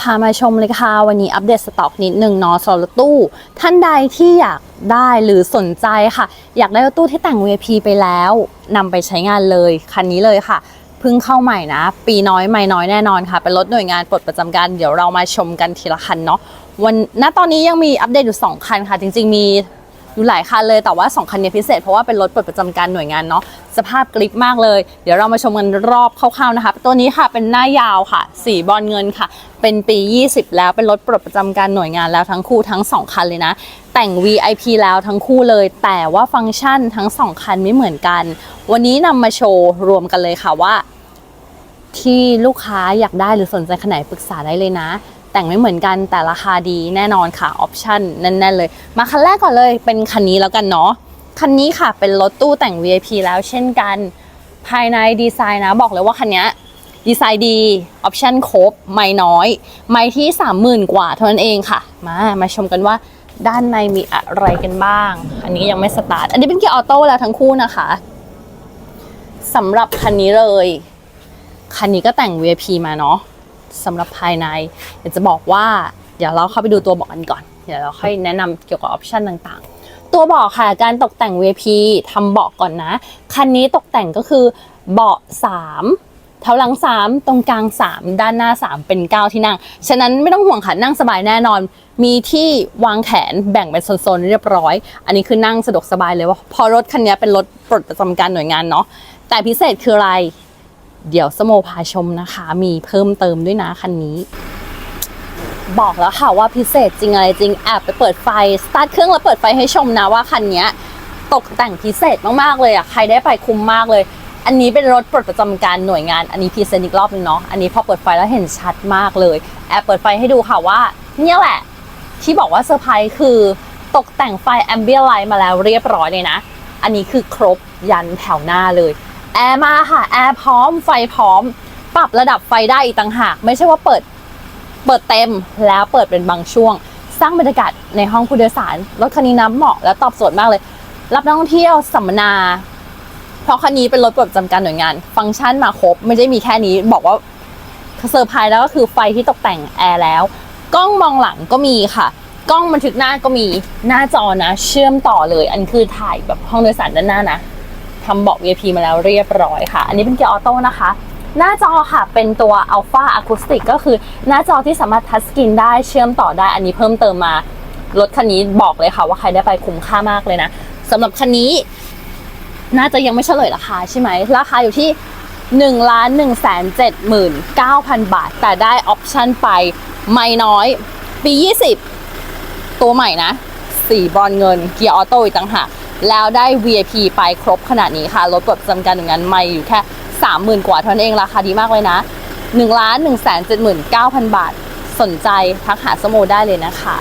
พามาชมเลยค่ะ วันนี้อัปเดตสต็อกนิดหนึ่งเนาะสำหรับตู้ ท่านใดที่อยากได้หรือสนใจค่ะ อยากได้รถตู้ที่แต่ง VIP ไปแล้วนำไปใช้งานเลยคันนี้เลยค่ะเพิ่งเข้าใหม่นะ ปีน้อยไม่น้อยแน่นอนค่ะ เป็นรถหน่วยงานปลดประจำการเดี๋ยวเรามาชมกันทีละคันเนาะวันณตอนนี้ยังมีอัปเดตอยู่ 2 คันค่ะ จริง ๆ มี อยู่หลายคันเลยแต่ว่า 2 คันนี้พิเศษเพราะว่าเป็นรถปลดประจำการหน่วยงานเนาะสภาพกริปมากเลย เดี๋ยวเรามาชมกันรอบคร่าวๆนะคะ ตัวนี้ค่ะเป็นหน้ายาวค่ะ สีบอลเงินค่ะ เป็นปี 20 แล้วเป็นรถปลดประจำการหน่วยงานแล้วทั้งคู่ทั้ง 2 คันเลยนะ แต่ง VIP แล้วทั้งคู่เลย แต่ว่าฟังก์ชันทั้ง 2 คันไม่เหมือนกัน วันนี้นำมาโชว์รวมกันเลยค่ะว่า ที่ลูกค้าอยากได้หรือสนใจขนาดปรึกษาได้เลยนะ แต่งไม่เหมือนกันแต่ราคาดีแน่นอนค่ะออปชั่นแน่นๆเลย มาคันแรกก่อนเลยเป็นคันนี้แล้วกันเนาะคันนี้ค่ะเป็นรถตู้แต่ง VIP แล้วเช่นกัน ภายในดีไซน์นะบอกเลยว่าคันนี้ดีไซน์ดีออปชั่นครบ ไม่น้อย ไม่ที่ 30,000 กว่าเท่านั้นเองค่ะ มามาชมกันว่าด้านในมีอะไรกันบ้าง อันนี้ยังไม่สตาร์ท อันนี้เป็นเกียร์ออโต้แล้วทั้งคู่นะคะสำหรับคันนี้เลย คันนี้ก็แต่ง VIP มาเนาะ สำหรับภายในเดี๋ยวจะบอกว่า เดี๋ยวเราเข้าไปดูตัวเบอกกันก่อน เดี๋ยวเราค่อยแนะนำเกี่ยวกับออปชันต่างๆ ตัวเบาะค่ะการตกแต่ง VP ทำเบาะก่อนนะ คันนี้ตกแต่งก็คือเบาะ3เท้าหลัง 3 ตรงกลาง 3 ด้านหน้า 3 เป็น 9 ที่นั่ง ฉะนั้นไม่ต้องห่วงค่ะนั่งสบายแน่นอน มีที่วางแขนแบ่งเป็นโซนๆเรียบร้อย อันนี้คือนั่งสะดวกสบายเลยว่าพอรถคันนี้เป็นรถปลดประจำการหน่วยงานเนาะแต่พิเศษคืออะไร เดี๋ยวสโมพาชมนะคะ มีเพิ่มเติมด้วยนะคันนี้ บอกแล้วค่ะว่าพิเศษจริงอะไรจริงแอบไปเปิดไฟ สตาร์ทเครื่องแล้วเปิดไฟให้ชมนะว่าคันนี้ตกแต่งพิเศษมากๆเลยอะใครได้ไปคุ้มมากเลย อันนี้เป็นรถปลดประจำการหน่วยงาน อันนี้พรีเซนอีกรอบนึงเนาะอันนี้พอเปิดไฟแล้วเห็นชัดมากเลย แอบเปิดไฟให้ดูค่ะว่า เนี่ยแหละ ที่บอกว่าเซอร์ไพรส์คือตกแต่งไฟแอมเบียไลท์มาแล้วเรียบร้อยเลยนะ อันนี้คือครบยันแถวหน้าเลย แอร์มาค่ะ แอร์พร้อมไฟพร้อม ปรับระดับไฟได้อีกต่างหาก ไม่ใช่ว่าเปิดเปิดเต็มแล้วเปิดเป็นบางช่วง สร้างบรรยากาศในห้องผู้โดยสาร รถคันนี้นะเหมาะและตอบโจทย์มากเลย รับนักท่องเที่ยวสัมมนา เพราะคันนี้เป็นรถปลดประจำการหน่วยงาน ฟังก์ชันมาครบ ไม่ได้มีแค่นี้บอกว่าเซอร์ไพรส์แล้วก็คือไฟที่ตกแต่งแอร์แล้ว กล้องมองหลังก็มีค่ะ กล้องบันทึกหน้าก็มีหน้าจอนะ เชื่อมต่อเลย อันคือถ่ายแบบห้องโดยสารด้านหน้านะ ทำเบาะ VIP มาแล้วเรียบร้อยค่ะ อันนี้เป็นเกียร์ออโต้นะคะ หน้าจอค่ะเป็นตัว Alpha Acoustic ก็คือหน้าจอที่สามารถทัชสกรีนได้เชื่อมต่อได้ อันนี้เพิ่มเติมมารถคันนี้บอกเลยค่ะว่าใครได้ไปคุ้มค่ามากเลยนะสำหรับคันนี้ น่าจะยังไม่เฉลยราคาใช่ไหมราคาอยู่ที่1ล้าน1แสน7 9 0 0บาท แต่ได้ออปชั่นไปไม่น้อยปี 20 ตัวใหม่นะ สีบอนเงิน เกียร์ออโต้อีกต่างหาก แล้วได้ VIP ไปครบขนาดนี้ค่ะรถปลดประจำกันหนึ่งงานไม่อยู่แค่ 30,000 กว่าเท่านั้นเองราคาดีมากเลยนะ1ล้าน1แสน7 9 0 0 0 บาท สนใจทักหาสโมได้เลยนะคะ